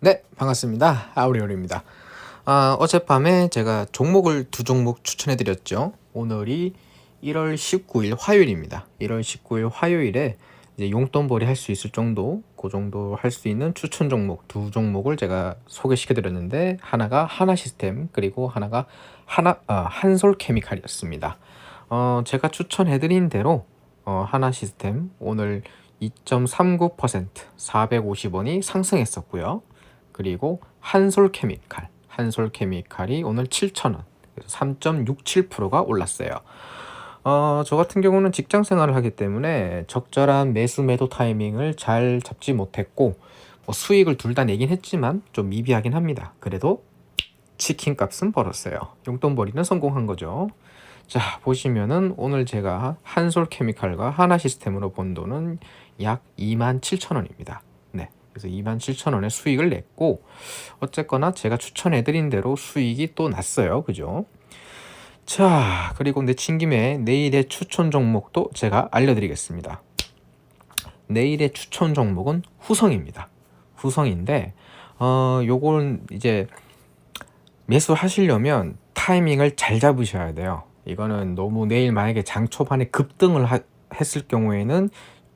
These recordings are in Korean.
네, 반갑습니다. 아우리올입니다. 아, 어젯밤에 제가 종목을 두 종목 추천해 드렸죠. 오늘이 1월 19일 화요일입니다. 1월 19일 화요일에 이제 용돈벌이 할 수 있을 정도, 그 정도 할 수 있는 추천 종목 두 종목을 제가 소개시켜 드렸는데 하나가 하나 시스템 그리고 하나가 하나 아, 한솔 케미칼이었습니다. 어, 제가 추천해 드린 대로 어, 하나 시스템 오늘 2.39% 450원이 상승했었고요. 그리고 한솔 케미칼, 한솔 케미칼이 오늘 7,000원, 그래서 3.67%가 올랐어요. 어, 저 같은 경우는 직장 생활을 하기 때문에 적절한 매수 매도 타이밍을 잘 잡지 못했고 뭐 수익을 둘 다 내긴 했지만 좀 미비하긴 합니다. 그래도 치킨 값은 벌었어요. 용돈벌이는 성공한 거죠. 자, 보시면은 오늘 제가 한솔 케미칼과 하나 시스템으로 번 돈은 약 27,000원입니다. 네. 그래서 27,000원의 수익을 냈고 어쨌거나 제가 추천해 드린 대로 수익이 또 났어요. 그죠? 자, 그리고 내친 김에 내일의 추천 종목도 제가 알려드리겠습니다. 내일의 추천 종목은 후성입니다. 후성인데, 어, 요건 이제 매수하시려면 타이밍을 잘 잡으셔야 돼요. 이거는 너무 내일 만약에 장 초반에 급등을 하, 했을 경우에는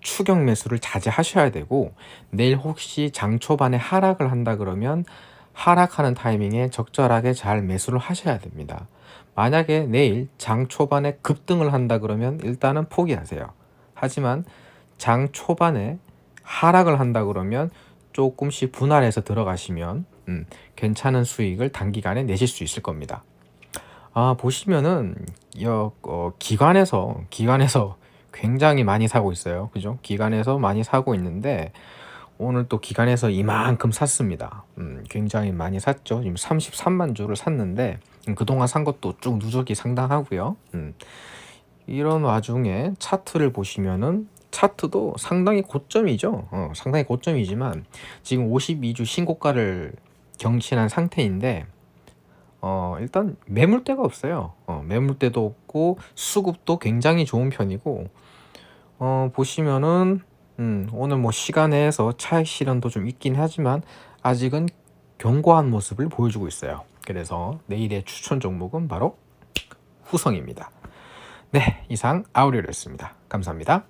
추격 매수를 자제하셔야 되고 내일 혹시 장 초반에 하락을 한다 그러면 하락하는 타이밍에 적절하게 잘 매수를 하셔야 됩니다. 만약에 내일 장 초반에 급등을 한다 그러면 일단은 포기하세요. 하지만 장 초반에 하락을 한다 그러면 조금씩 분할해서 들어가시면 음, 괜찮은 수익을 단기간에 내실 수 있을 겁니다. 아 보시면은 여, 어, 기관에서 기관에서 굉장히 많이 사고 있어요. 그죠? 기관에서 많이 사고 있는데 오늘 또 기관에서 이만큼 샀습니다. 음, 굉장히 많이 샀죠. 지금 33만 주를 샀는데 음, 그동안 산 것도 쭉 누적이 상당하고요. 음, 이런 와중에 차트를 보시면은 차트도 상당히 고점이죠. 어, 상당히 고점이지만 지금 52주 신고가를 경신한 상태인데 어, 일단 매물대가 없어요. 어, 매물대도 없고 수급도 굉장히 좋은 편이고 어, 보시면은 음, 오늘 뭐 시간에서 차익 실현도 좀 있긴 하지만 아직은 견고한 모습을 보여주고 있어요. 그래서 내일의 추천 종목은 바로 후성입니다. 네, 이상 아우리오였습니다. 감사합니다.